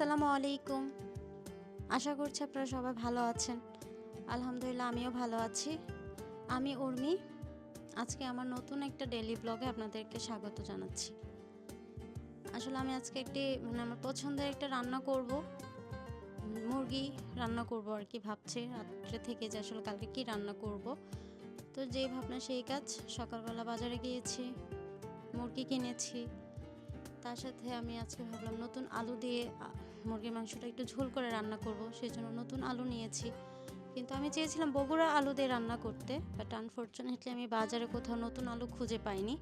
আসসালামু আলাইকুম। আশা করছি আপনারা সবাই ভালো আছেন। আলহামদুলিল্লাহ, আমিও ভালো আছি। আমি উর্মি। আজকে আমার নতুন একটা ডেলি ব্লগে আপনাদেরকে স্বাগত জানাচ্ছি। আসলে আমি আজকে একটি মানে আমার পছন্দের একটা রান্না করব। মুরগি রান্না করব আর কি ভাবছি। রাত্রে থেকে যে আসলে কালকে কি রান্না করব। তো যেই ভাবনা, সেই কাজ। সকালবেলা বাজারে গিয়েছি, মুরগি কিনেছি। তার সাথে আমি আজকে ভাবলাম নতুন আলু দিয়ে মুরগির মাংসটা একটু ঝোল করে রান্না করব সেই জন্য নতুন আলু নিয়েছি। কিন্তু আমি চেয়েছিলাম বগুড়া আলু দিয়ে রান্না করতে বাট আনফর্চুনেটলি আমি বাজারে কোথাও নতুন আলু খুঁজে পাইনি।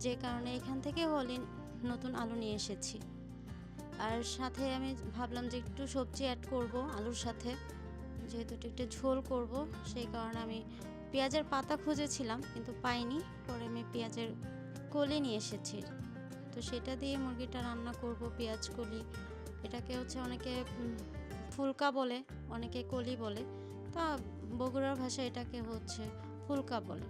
যে কারণে এখান থেকে হলি নতুন আলু নিয়ে এসেছি। আর সাথে আমি ভাবলাম যে একটু সবজি অ্যাড করব আলুর সাথে, যেহেতু একটু ঝোল করব, সেই কারণে আমি পেঁয়াজের পাতা খুঁজেছিলাম, কিন্তু পাইনি। পরে আমি পেঁয়াজের কলি নিয়ে এসেছি। তো সেটা দিয়ে মুরগিটা রান্না করব, পেঁয়াজ কলি এটাকে হচ্ছে অনেকে ফুলকা বলে, অনেকে কলি বলে। তা বগুড়ার ভাষায় এটাকে হচ্ছে ফুলকা বলে।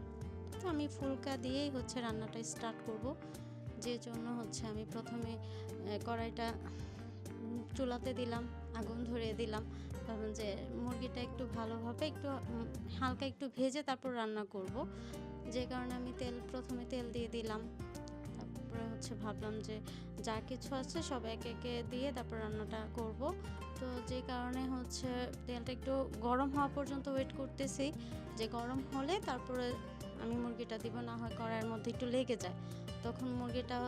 তো আমি ফুলকা দিয়েই হচ্ছে রান্নাটা স্টার্ট করব। যে জন্য হচ্ছে আমি প্রথমে কড়াইটা চুলাতে দিলাম, আগুন ধরিয়ে দিলাম। ভাবলাম যে মুরগিটা একটু ভালোভাবে একটু হালকা একটু ভেজে তারপর রান্না করব। যে কারণে আমি তেল, প্রথমে তেল দিয়ে দিলাম। হচ্ছে ভাবলাম যে যা কিছু আছে সব একে একে দিয়ে তারপর রান্নাটা করব। তো যে কারণে হচ্ছে তেলটা একটু গরম হওয়া পর্যন্ত ওয়েট করতেছি। যে গরম হলে তারপরে আমি মুরগিটা দিব, না হয় কড়াইয়ের মধ্যে একটু লেগে যায়। তখন মুরগিটা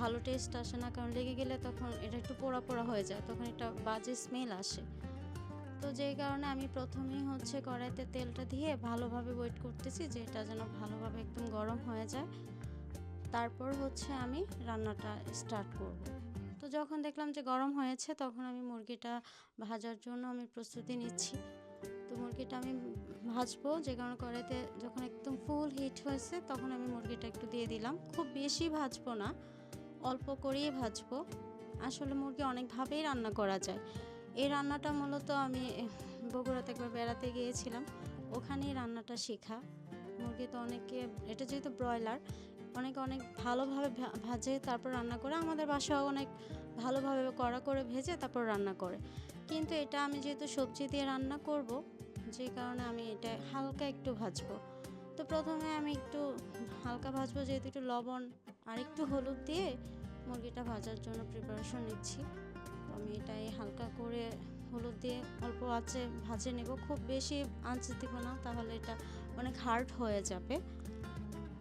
ভালো টেস্ট আসে না, কারণ লেগে গেলে তখন এটা একটু পোড়া পোড়া হয়ে যায়, তখন একটা বাজে স্মেল আসে। তো যেই কারণে আমি প্রথমেই হচ্ছে কড়াইতে তেলটা দিয়ে ভালোভাবে ওয়েট করতেছি যে এটা যেন ভালোভাবে একদম গরম হয়ে যায়। তারপর হচ্ছে আমি রান্নাটা স্টার্ট করব। তো যখন দেখলাম যে গরম হয়েছে, তখন আমি মুরগিটা ভাজার জন্য আমি প্রস্তুতি নিচ্ছি। তো মুরগিটা আমি ভাজবো, যে কারণে কড়াইতে যখন একদম ফুল হিট হয়েছে, তখন আমি মুরগিটা একটু দিয়ে দিলাম। খুব বেশি ভাজবো না, অল্প করেই ভাজবো। আসলে মুরগি অনেকভাবেই রান্না করা যায়। এই রান্নাটা মূলত আমি বগুড়াতে একবার বেড়াতে গিয়েছিলাম, ওখানেই রান্নাটা শেখা। মুরগি তো অনেকে, এটা যেহেতু ব্রয়লার অনেকে অনেক ভালোভাবে ভাজে, তারপর রান্না করে। আমাদের বাসাও অনেক ভালোভাবে কড়া করে ভেজে তারপর রান্না করে। কিন্তু এটা আমি যেহেতু সবজি দিয়ে রান্না করব, যে কারণে আমি এটা হালকা একটু ভাজবো। তো প্রথমে আমি একটু হালকা ভাজবো, যেহেতু একটু লবণ আর একটু হলুদ দিয়ে মুরগিটা ভাজার জন্য প্রিপারেশন নিচ্ছি। তো আমি এটাই হালকা করে হলুদ দিয়ে অল্প আঁচে ভাজে নেব। খুব বেশি আঁচ দিব না, তাহলে এটা অনেক হার্ড হয়ে যাবে।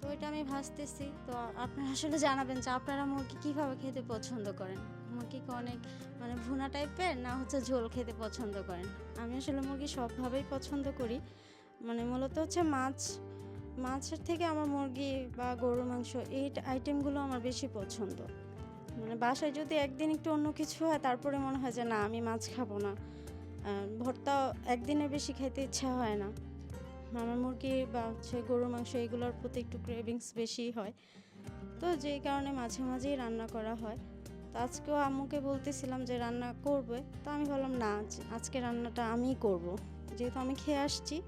তো এটা আমি ভাজতেছি তো আপনারা আসলে জানাবেন যে আপনারা মুরগি কীভাবে খেতে পছন্দ করেন? মুরগিকে অনেক মানে ভুনা টাইপের না হচ্ছে ঝোল খেতে পছন্দ করেন? আমি আসলে মুরগি সবভাবেই পছন্দ করি। মানে মূলত হচ্ছে মাছ, মাছের থেকে আমার মুরগি বা গরুর মাংস এই আইটেমগুলো আমার বেশি পছন্দ। মানে বাসায় যদি একদিন একটু অন্য কিছু হয়, তারপরে মনে হয় যে না, আমি মাছ খাব না। ভর্তা একদিনের বেশি খেতে ইচ্ছা হয় না। আমার মুরগি বা হচ্ছে গরুর মাংস এগুলোর প্রতি একটু ক্রেভিংস বেশি হয় তো যেই কারণে মাঝে মাঝেই রান্না করা হয় তো আজকেও আম্মুকে বলতেছিলাম যে রান্না করবে তো আমি বললাম না, আজ- আজকে রান্নাটা আমিই করব। যেহেতু আমি খেয়ে আসছি,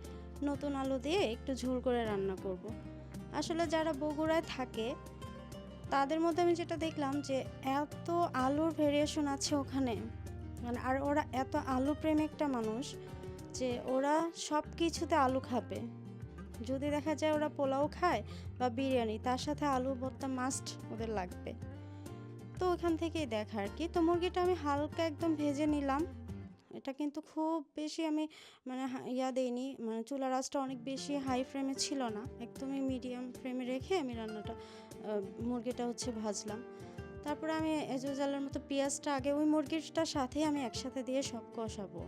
নতুন আলু দিয়ে একটু ঝোল করে রান্না করব। আসলে যারা বগুড়ায় থাকে, তাদের মধ্যে আমি যেটা দেখলাম যে এত আলুর ভেরিয়েশন আছে ওখানে মানে আর ওরা এত আলু প্রেমী একটা মানুষ যে ওরা সব কিছুতে আলু খাবে। যদি দেখা যায় ওরা পোলাও খায় বা বিরিয়ানি, তার সাথে আলু ভর্তা মাস্ট ওদের লাগবে। তো ওখান থেকেই দেখা আর কি। তো মুরগিটা আমি হালকা একদম ভেজে নিলাম। এটা কিন্তু খুব বেশি আমি মানে ইয়া দিইনি। মানে চুলা রাসটা অনেক বেশি হাই ফ্লেমে ছিল না। একদমই মিডিয়াম ফ্লেমে রেখে আমি রান্নাটা মুরগিটা হচ্ছে ভাজলাম। তারপরে আমি এজোজালের মতো পেঁয়াজটা আগে ওই মুরগিটার সাথেই আমি একসাথে দিয়ে সব কষাবো।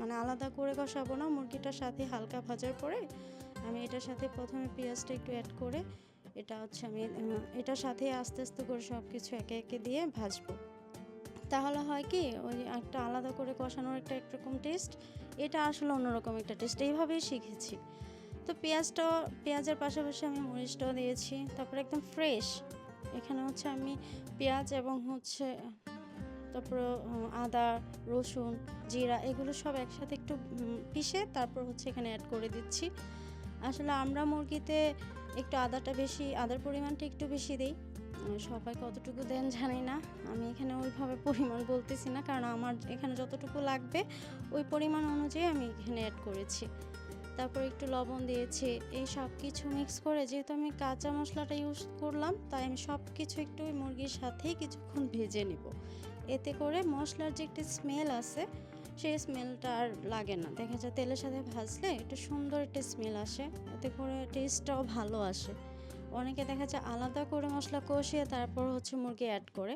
মানে আলাদা করে কষাবো না, মুরগিটার সাথে হালকা ভাজার পরে আমি এটার সাথে প্রথমে পেঁয়াজটা একটু অ্যাড করে এটা হচ্ছে আমি এটার সাথে আস্তে আস্তে করে সব কিছু একে একে দিয়ে ভাজবো। তাহলে হয় কি, ওই একটা আলাদা করে কষানোর একটা একরকম টেস্ট এটা আসলে অন্যরকম একটা টেস্ট এইভাবেই শিখেছি। তো পেঁয়াজটাও পেঁয়াজের পাশাপাশি আমি মরিচটাও দিয়েছি, তারপরে একদম ফ্রেশ এখানে হচ্ছে আমি পেঁয়াজ এবং হচ্ছে তারপর আদা, রসুন, জিরা এগুলো সব একসাথে একটু পিষে তারপর হচ্ছে এখানে অ্যাড করে দিচ্ছি। আসলে আমরা মুরগিতে একটু আদাটা বেশি, আদার পরিমাণটা একটু বেশি দিই। সবাই কতটুকু দেন জানি না। আমি এখানে ওইভাবে পরিমাণ বলতেছি না, কারণ আমার এখানে যতটুকু লাগবে ওই পরিমাণ অনুযায়ী আমি এখানে অ্যাড করেছি। তারপর একটু লবণ দিয়েছি, এই সব কিছু মিক্স করে যেহেতু আমি কাঁচা মশলাটা ইউজ করলাম, তাই আমি সব কিছু একটু মুরগির সাথেই কিছুক্ষণ ভেজে নিব। এতে করে মশলার যে একটা স্মেল আছে, সেই স্মেলটা আর লাগে না। দেখা যায় তেলের সাথে ভাজলে একটু সুন্দর একটা স্মেল আসে, এতে করে টেস্টটাও ভালো আসে। অনেকে দেখা যায় আলাদা করে মশলা কষিয়ে তারপর হচ্ছে মুরগি অ্যাড করে,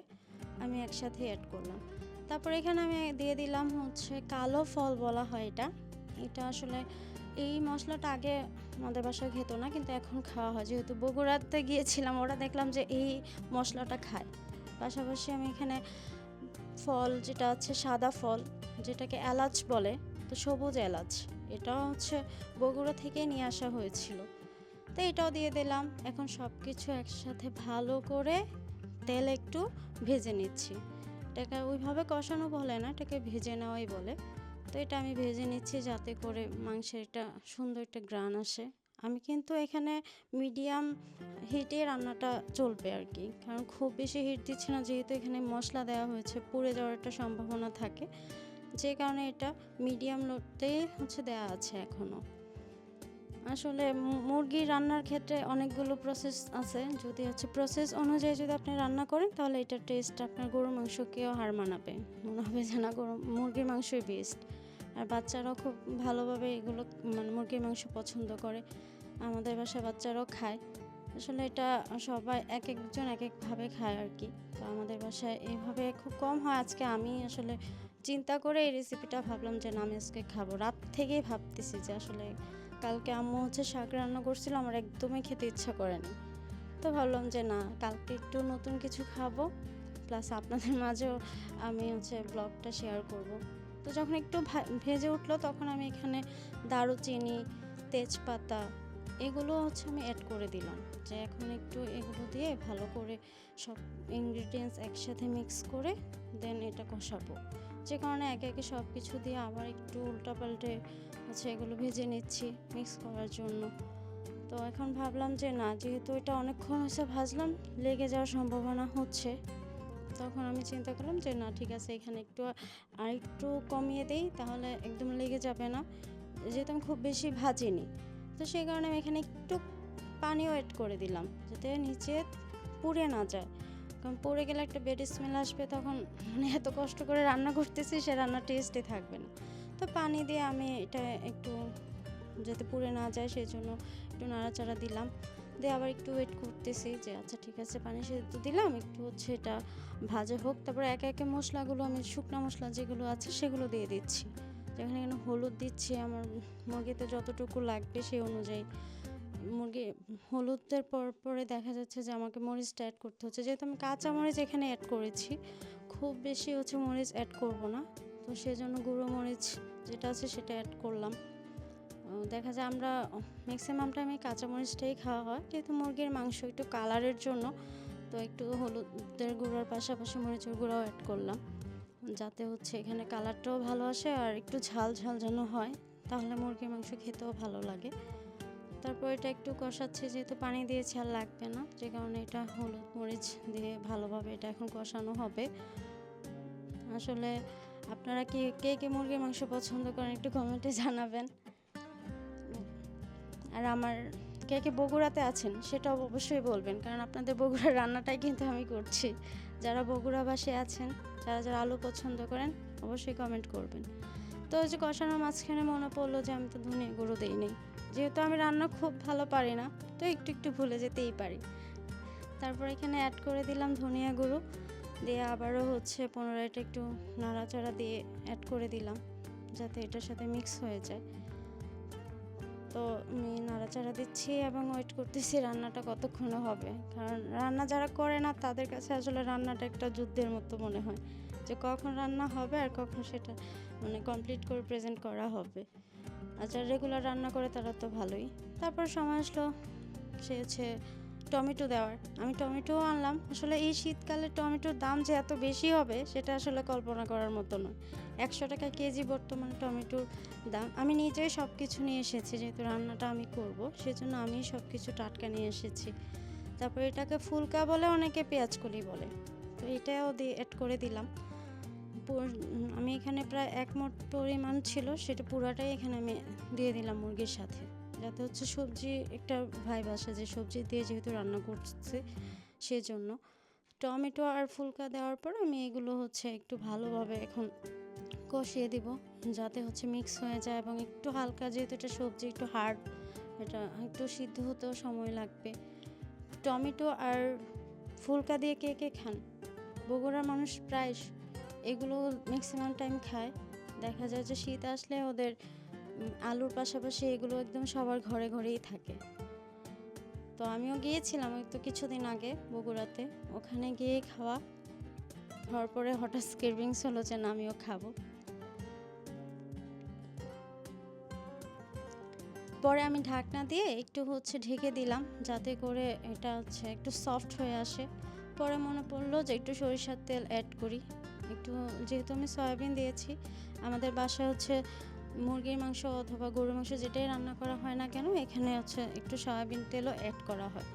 আমি একসাথে অ্যাড করলাম। তারপর এখানে আমি দিয়ে দিলাম হচ্ছে কালো ফল বলা হয় এটা। এটা আসলে এই মশলাটা আগে আমাদের বাসায় খেত না, কিন্তু এখন খাওয়া হয়। যেহেতু বগুড়াতে গিয়েছিলাম, ওরা দেখলাম যে এই মশলাটা খায়। পাশাপাশি আমি এখানে ফল যেটা আছে, সাদা ফল, যেটাকে এলাচ বলে, তো সবুজ এলাচ, এটা হচ্ছে বগুড়া থেকে নিয়ে আসা হয়েছিল। তো এটাও দিয়ে দিলাম। এখন সব কিছু একসাথে ভালো করে তেল একটু ভেজে নিচ্ছি। এটাকে ওইভাবে কষানো বলে না, এটাকে ভেজে নেওয়াই বলে। এটা আমি ভেজে নিচ্ছি যাতে করে মাংসের একটা সুন্দর একটা গ্রান আসে। আমি কিন্তু এখানে মিডিয়াম হিটে রান্নাটা চলবে আর কি, কারণ খুব বেশি হিট দিচ্ছি না যেহেতু এখানে মশলা দেওয়া হয়েছে, পুড়ে যাওয়ার একটা সম্ভাবনা থাকে। যে কারণে এটা মিডিয়াম লোতে হচ্ছে দেওয়া আছে এখনও আসলে মুরগি রান্নার ক্ষেত্রে অনেকগুলো প্রসেস আছে। যদি হচ্ছে প্রসেস অনুযায়ী যদি আপনি রান্না করেন, তাহলে এটার টেস্ট আপনার গরুর মাংসকেও হার মানাবে। মনে হবে যে না, গরু মুরগির মাংসই বেস্ট আর বাচ্চারাও খুব ভালোভাবে এগুলো মানে মুরগির মাংস পছন্দ করে। আমাদের বাসায় বাচ্চারাও খায়। আসলে এটা সবাই এক একজন এক একভাবে খায় আর কি। তো আমাদের বাসায় এইভাবে খুব কম হয়। আজকে আমি আসলে চিন্তা করে এই রেসিপিটা ভাবলাম যে না, আমি আজকে খাব। রাত থেকেই ভাবতেছি যে আসলে কালকে আম্মু হচ্ছে শাক রান্না করছিল, আমার একদমই খেতে ইচ্ছা করেনি। তো ভাবলাম যে না, কালকে একটু নতুন কিছু খাব। প্লাস আপনাদের মাঝেও আমি হচ্ছে ব্লগটা শেয়ার করব। তো যখন একটু ভেজে উঠল তখন আমি এখানে দারুচিনি, তেজপাতা এগুলো হচ্ছে আমি অ্যাড করে দিলাম। যে এখন একটু এগুলো দিয়ে ভালো করে সব ইনগ্রিডিয়েন্টস একসাথে মিক্স করে দেন এটা কষাবো। যে কারণে একে একে সব কিছু দিয়ে আবার একটু উল্টাপাল্টে হচ্ছে এগুলো ভেজে নিচ্ছি মিক্স করার জন্য। তো এখন ভাবলাম যে না, যেহেতু এটা অনেকক্ষণ হয়েছে ভাজলাম, লেগে যাওয়ার সম্ভাবনা হচ্ছে। তখন আমি চিন্তা করলাম যে, না, ঠিক আছে, এখানে একটু আর একটু কমিয়ে দেই, তাহলে একদম লেগে যাবে না। যেহেতু আমি খুব বেশি ভাজিনি। তো সেই কারণে আমি এখানে একটু পানিও অ্যাড করে দিলাম, যাতে নিচে পুড়ে না যায়। কারণ পড়ে গেলে একটা বেড স্মেল আসবে তখন মানে এত কষ্ট করে রান্না করতেছি, সে রান্নার টেস্টই থাকবে না। তো পানি দিয়ে আমি এটা একটু, যাতে পুড়ে না যায় সেই জন্য একটু নাড়াচাড়া দিলাম। দিয়ে আবার একটু ওয়েট করতেছি যে আচ্ছা ঠিক আছে, পানি সেদ্ধ দিলাম, একটু হচ্ছে এটা ভাজা হোক। তারপরে একে একে মশলাগুলো, আমি শুকনো মশলা যেগুলো আছে সেগুলো দিয়ে দিচ্ছি। যেখানে এখানে হলুদ দিচ্ছি, আমার মুরগিতে যতটুকু লাগবে সেই অনুযায়ী। মুরগি, হলুদের পর পরে দেখা যাচ্ছে যে আমাকে মরিচটা অ্যাড করতে হচ্ছে। যেহেতু আমি কাঁচা মরিচ এখানে অ্যাড করেছি, খুব বেশি হচ্ছে মরিচ অ্যাড করব না। তো সেজন্য গুঁড়ো মরিচ যেটা আছে সেটা অ্যাড করলাম। দেখা যায় আমরা ম্যাক্সিমাম টাইমে কাঁচা মরিচটাই খাওয়া হয়। যেহেতু মুরগির মাংস একটু কালারের জন্য, তো একটু হলুদের গুঁড়োর পাশাপাশি মরিচের গুঁড়াও অ্যাড করলাম। যাতে হচ্ছে এখানে কালারটাও ভালো আসে আর একটু ঝাল ঝাল যেন হয়, তাহলে মুরগির মাংস খেতেও ভালো লাগে। তারপর এটা একটু কষাচ্ছে, যেহেতু পানি দিয়েছি আর লাগবে না, যে কারণে এটা হলুদ মরিচ দিয়ে ভালোভাবে এটা এখন কষানো হবে। আসলে আপনারা কি, কে কে মুরগির মাংস পছন্দ করেন একটু কমেন্টে জানাবেন। আর আমার কে কে বগুড়াতে আছেন সেটাও অবশ্যই বলবেন, কারণ আপনাদের বগুড়ার রান্নাটাই কিন্তু আমি করছি। যারা বগুড়াবাসী আছেন, যারা যারা আলু পছন্দ করেন, অবশ্যই কমেন্ট করবেন। তো ওই যে কষানোর মাঝখানে মনে পড়ল যে আমি তো ধনে গুঁড়ো দিই নেই যেহেতু আমি রান্না খুব ভালো পারি না, তো একটু একটু ভুলে যেতেই পারি। তারপর এখানে অ্যাড করে দিলাম ধনিয়া গুঁড়ো, দিয়ে আবারও হচ্ছে পুনরায়টা একটু নাড়াচাড়া দিয়ে অ্যাড করে দিলাম, যাতে এটার সাথে মিক্স হয়ে যায়। তো আমি নাড়াচাড়া দিচ্ছি এবং ওয়েট করতেছি রান্নাটা কতক্ষণ হবে। কারণ রান্না যারা করে না, তাদের কাছে আসলে রান্নাটা একটা যুদ্ধের মতো মনে হয়। যে কখন রান্না হবে আর কখন সেটা মানে কমপ্লিট করে প্রেজেন্ট করা হবে। আর যারা রেগুলার রান্না করে তারা তো ভালোই। তারপর সময় আসলো, সে হচ্ছে টমেটো দেওয়ার। আমি টমেটোও আনলাম। আসলে এই শীতকালে টমেটোর দাম যে এত বেশি হবে, সেটা আসলে কল্পনা করার মতো নয়। একশো টাকা কেজি বর্তমানে টমেটোর দাম। আমি নিজেই সব কিছু নিয়ে এসেছি, যেহেতু রান্নাটা আমি করব, সেজন্য আমি সব কিছু টাটকা নিয়ে এসেছি। তারপর এটাকে ফুলকা বলে অনেকে পেঁয়াজ কলি বলে। তো এটাও দিয়ে অ্যাড করে দিলাম। আমি এখানে প্রায় এক মোট পরিমাণ ছিল, সেটা পুরাটাই এখানে আমি দিয়ে দিলাম মুরগির সাথে। যাতে হচ্ছে সবজি একটা ভাইব আসে যে সবজি দিয়ে যেহেতু রান্না করছে সেজন্য। টমেটো আর ফুলকা দেওয়ার পর আমি এগুলো হচ্ছে একটু ভালোভাবে এখন কষিয়ে দিব, যাতে হচ্ছে মিক্স হয়ে যায় এবং একটু হালকা যেহেতু এটা সবজি, একটু হার্ড এটা একটু সিদ্ধ হতেও সময় লাগবে। টমেটো আর ফুলকা দিয়ে কে কে খান? বগুড়ার মানুষ প্রায় এগুলো ম্যাক্সিমাম টাইম খায়। দেখা যায় যে শীত আসলে ওদের আলুর পাশাপাশি এগুলো একদম সবার ঘরে ঘরেই থাকে। তো আমিও গিয়েছিলাম তো কিছুদিন আগে বগুড়াতে। ওখানে গিয়ে খাওয়া। হওয়ার পরে হঠাৎ স্কেভিংস হলো যে না, আমিও খাব। পরে আমি ঢাকনা দিয়ে একটু হচ্ছে ঢেকে দিলাম যাতে করে এটা হচ্ছে একটু সফট হয়ে আসে। পরে মনে পড়ল যে একটু সরিষার তেল অ্যাড করি। একটু যেহেতু আমি সয়াবিন দিয়েছি, আমাদের বাসায় হচ্ছে মুরগির মাংস অথবা গরুর মাংস যেটাই রান্না করা হয় না কেন, এখানে হচ্ছে একটু সয়াবিন তেলও অ্যাড করা হয়।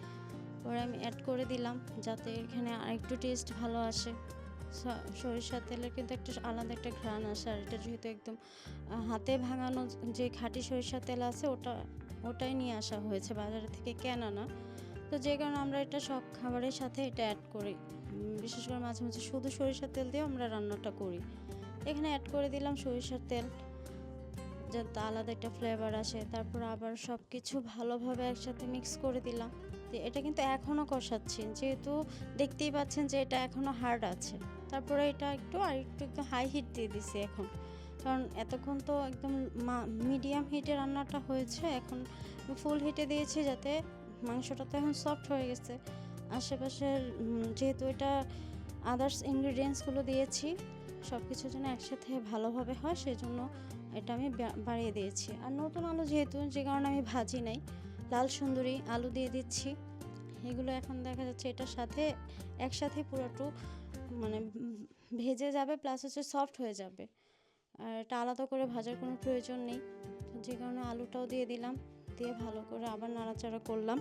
পরে আমি অ্যাড করে দিলাম যাতে এখানে আরেকটু টেস্ট ভালো আসে। সরিষার তেলের কিন্তু একটা আলাদা একটা ঘ্রাণ আসে আর এটা যেহেতু একদম হাতে ভাঙানো যে খাঁটি সরিষার তেল আছে ওটা, ওটাই নিয়ে আসা হয়েছে বাজার থেকে কেনা না। তো যে কারণে আমরা এটা সব খাবারের সাথে এটা অ্যাড করি। বিশেষ করে মাঝে মাঝে শুধু সরিষার তেল দিয়েও আমরা রান্নাটা করি। এখানে অ্যাড করে দিলাম সরিষার তেল। যাতে আলাদা একটা ফ্লেভার আসে। তারপর আবার সব কিছু ভালোভাবে একসাথে মিক্স করে দিলাম। তো এটা কিন্তু এখনও কষাচ্ছি। যেহেতু দেখতেই পাচ্ছেন যে এটা এখনও হার্ড আছে। তারপরে এটা একটু আর একটু একটু হাই হিট দিয়ে দিছি এখন। কারণ এতক্ষণ তো একদম মিডিয়াম হিটে রান্নাটা হয়েছে। এখন ফুল হিটে দিয়েছি যাতে মাংসটা তো এখন সফট হয়ে গেছে। আশেপাশের যেহেতু এটা আদার্স ইনগ্রিডিয়েন্টসগুলো দিয়েছি সব কিছু যেন একসাথে ভালোভাবে হয়, সেজন্য এটা আমি বাড়িয়ে দিয়েছি। আর নতুন আলু যেহেতু, যে কারণে আমি ভাজি নাই, লাল সুন্দরী আলু দিয়ে দিচ্ছি। এগুলো এখন দেখা যাচ্ছে এটার সাথে একসাথে পুরোটু মানে ভেজে যাবে প্লাস হচ্ছে সফট হয়ে যাবে। আর এটা আলাদা করে ভাজার কোনো প্রয়োজন নেই। যে কারণে আলুটাও দিয়ে দিলাম, দিয়ে ভালো করে আবার নাড়াচাড়া করলাম।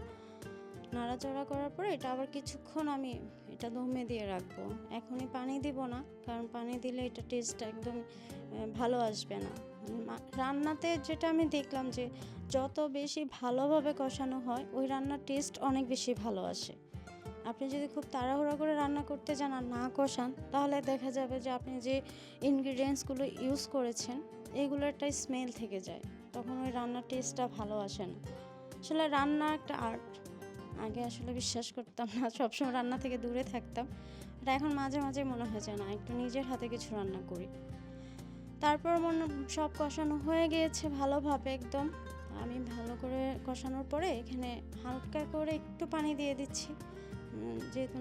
নাড়াচাড়া করার পরে এটা আবার কিছুক্ষণ আমি এটা দমে দিয়ে রাখব। এখনই পানি দিব না, কারণ পানি দিলে এটা টেস্ট একদম ভালো আসবে না। রান্নাতে যেটা আমি দেখলাম যে যত বেশি ভালোভাবে কষানো হয়, ওই রান্নার টেস্ট অনেক বেশি ভালো আসে। আপনি যদি খুব তাড়াহুড়া করে রান্না করতে যান আর না কষান, তাহলে দেখা যাবে যে আপনি যে ইনগ্রিডিয়েন্টসগুলো ইউজ করেছেন এগুলোর একটা স্মেল থেকে যায়। তখন ওই রান্নার টেস্টটা ভালো আসে না। আসলে রান্না একটা আর্ট আগে আসলে বিশ্বাস করতাম না, সবসময় রান্না থেকে দূরে থাকতাম। আর এখন মাঝে মাঝে মনে হয় যে না, একটু নিজের হাতে কিছু রান্না করি। তারপর মনে সব কষানো হয়ে গিয়েছে ভালোভাবে একদম। আমি ভালো করে কষানোর পরে এখানে হালকা করে একটু পানি দিয়ে দিচ্ছি। যেহেতু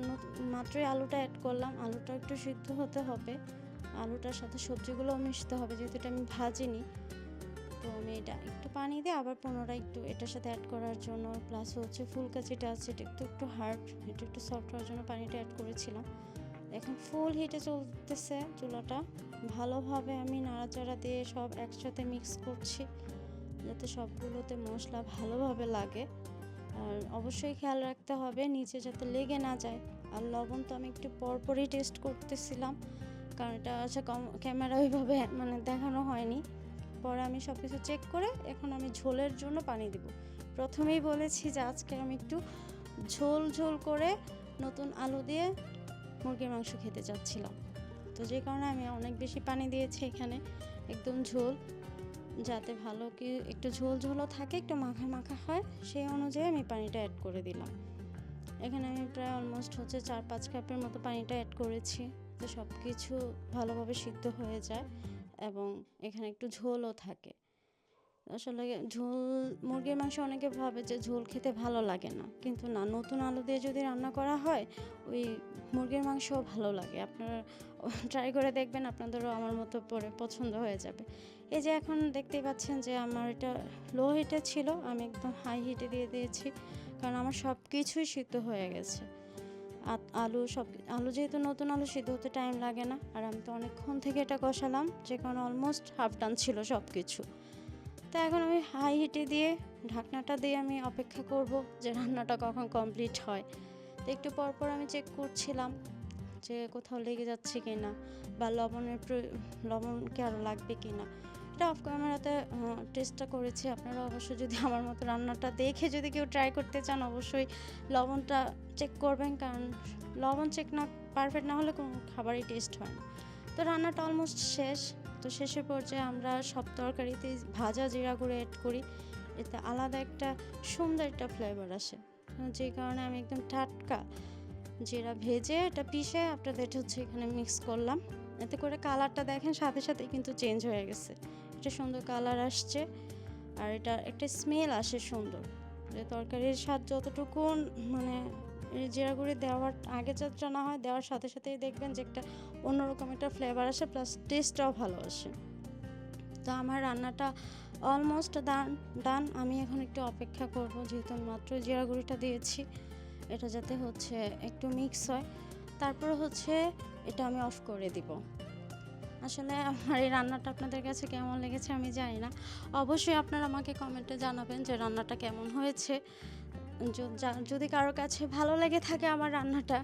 মাত্রই আলুটা অ্যাড করলাম আলুটা একটু সিদ্ধ হতে হবে। আলুটার সাথে সবজিগুলোও মিশতে হবে, যেহেতু এটা আমি ভাজিনি। তো আমি এটা একটু পানি দিয়ে আবার পুনরায় একটু এটার সাথে অ্যাড করার জন্য প্লাস হচ্ছে ফুলকা যেটা আছে, এটা একটু একটু হার্ড এটা একটু সফট হওয়ার জন্য পানিটা অ্যাড করেছিলাম। এখন ফুল হিটে চলতেছে চুলাটা। ভালোভাবে আমি নাড়াচাড়া দিয়ে সব একসাথে মিক্স করছি, যাতে সবগুলোতে মশলা ভালোভাবে লাগে। আর অবশ্যই খেয়াল রাখতে হবে নিচে যাতে লেগে না যায়। আর লবণ তো আমি একটু পরপরই টেস্ট করতেছিলাম, কারণ এটা কম- ক্যামেরা ওইভাবে মানে দেখানো হয়নি। পরে আমি সব কিছু চেক করে এখন আমি ঝোলের জন্য পানি দিব। প্রথমেই বলেছি যে আজকে আমি একটু ঝোল ঝোল করে নতুন আলু দিয়ে মুরগির মাংস খেতে চাচ্ছিলাম। তো যে কারণে আমি অনেক বেশি পানি দিয়েছি এখানে, একদম ঝোল, যাতে ভালো কি একটু ঝোল ঝোলও থাকে, একটু মাখা মাখা হয়, সেই অনুযায়ী আমি পানিটা অ্যাড করে দিলাম। এখানে আমি প্রায় অলমোস্ট হচ্ছে চার পাঁচ কাপের মতো পানিটা অ্যাড করেছি তো সব কিছু ভালোভাবে সিদ্ধ হয়ে যায় এবং এখানে একটু ঝোলও থাকে। আসলে ঝোল, মুরগির মাংস অনেকে ভাবে যে ঝোল খেতে ভালো লাগে না। কিন্তু না, নতুন আলু দিয়ে যদি রান্না করা হয়, ওই মুরগির মাংসও ভালো লাগে। আপনারা ট্রাই করে দেখবেন, আপনাদেরও আমার মতো পরে পছন্দ হয়ে যাবে। এই যে এখন দেখতেই পাচ্ছেন যে আমার এটা লো হিটে ছিল, আমি একদম হাই হিটে দিয়ে দিয়েছি। কারণ আমার সব কিছুই সিদ্ধ হয়ে গেছে। আলু সব, আলু যেহেতু নতুন আলু, সিদ্ধ হতে টাইম লাগে না। আর আমি তো অনেকক্ষণ থেকে এটা কষালাম যে কারণে অলমোস্ট হাফ ডান ছিল সব কিছু তো এখন আমি হাই হিটে দিয়ে ঢাকনাটা দিয়ে আমি অপেক্ষা করব যে রান্নাটা কখন কমপ্লিট হয়। তো একটু পর পর আমি চেক করছিলাম যে কোথাও লেগে যাচ্ছে কি না বা লবণের প্রয়- লবণ কি আরও লাগবে কি না এটা অফ ক্যামেরাতে টেস্টটা করেছি। আপনারা অবশ্যই যদি আমার মতো রান্নাটা দেখে যদি কেউ ট্রাই করতে চান, অবশ্যই লবণটা চেক করবেন। কারণ লবণ চেক না পারফেক্ট না হলে কোনো খাবারই টেস্ট হয় না। তো রান্নাটা অলমোস্ট শেষ। তো শেষের পর্যায়ে আমরা সব তরকারিতে ভাজা জিরা গুঁড়ো অ্যাড করি। এতে আলাদা একটা সুন্দর একটা ফ্লেভার আসে। যে কারণে আমি একদম টাটকা জিরা ভেজে এটা পিষে আপনাদের এটা হচ্ছে এখানে মিক্স করলাম। এতে করে কালারটা দেখেন সাথে সাথে কিন্তু চেঞ্জ হয়ে গেছে। একটা সুন্দর কালার আসছে আর এটা একটা স্মেল আসে সুন্দর। তরকারির স্বাদ যতটুকু মানে জিরা গুঁড়ি দেওয়ার আগে যাত্রা না হয়, দেওয়ার সাথে সাথেই দেখবেন যে একটা অন্যরকম একটা ফ্লেভার আসে প্লাস টেস্টটাও ভালো আসে। তো আমার রান্নাটা অলমোস্ট ডান ডান আমি এখন একটু অপেক্ষা করব, যেহেতু মাত্র জিরা গুঁড়িটা দিয়েছি। এটা যাতে হচ্ছে একটু মিক্স হয়। তারপর হচ্ছে এটা আমি অফ করে দিব। আসলে আমার এই রান্নাটা আপনাদের কাছে কেমন লেগেছে আমি জানি না। অবশ্যই আপনারা আমাকে কমেন্টে জানাবেন যে রান্নাটা কেমন হয়েছে। যদি কারও কাছে ভালো লেগে থাকে আমার রান্নাটা,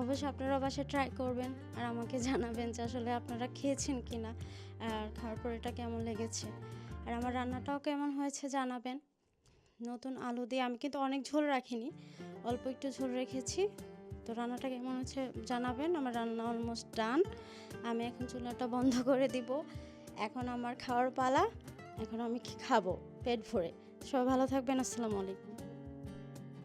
অবশ্যই আপনারা বাসায় ট্রাই করবেন আর আমাকে জানাবেন যে আসলে আপনারা খেয়েছেন কি না আর খাওয়ার পর এটা কেমন লেগেছে। আর আমার রান্নাটাও কেমন হয়েছে জানাবেন। নতুন আলু দিয়ে আমি কিন্তু অনেক ঝোল রাখিনি, অল্প একটু ঝোল রেখেছি। তো রান্নাটা কেমন হয়েছে জানাবেন, আমার রান্না অলমোস্ট ডান আমি এখন চুলাটা বন্ধ করে দিব। এখন আমার খাওয়ার পালা, এখন আমি খাব পেট ভরে। সবাই ভালো থাকবেন, আসসালামু আলাইকুম।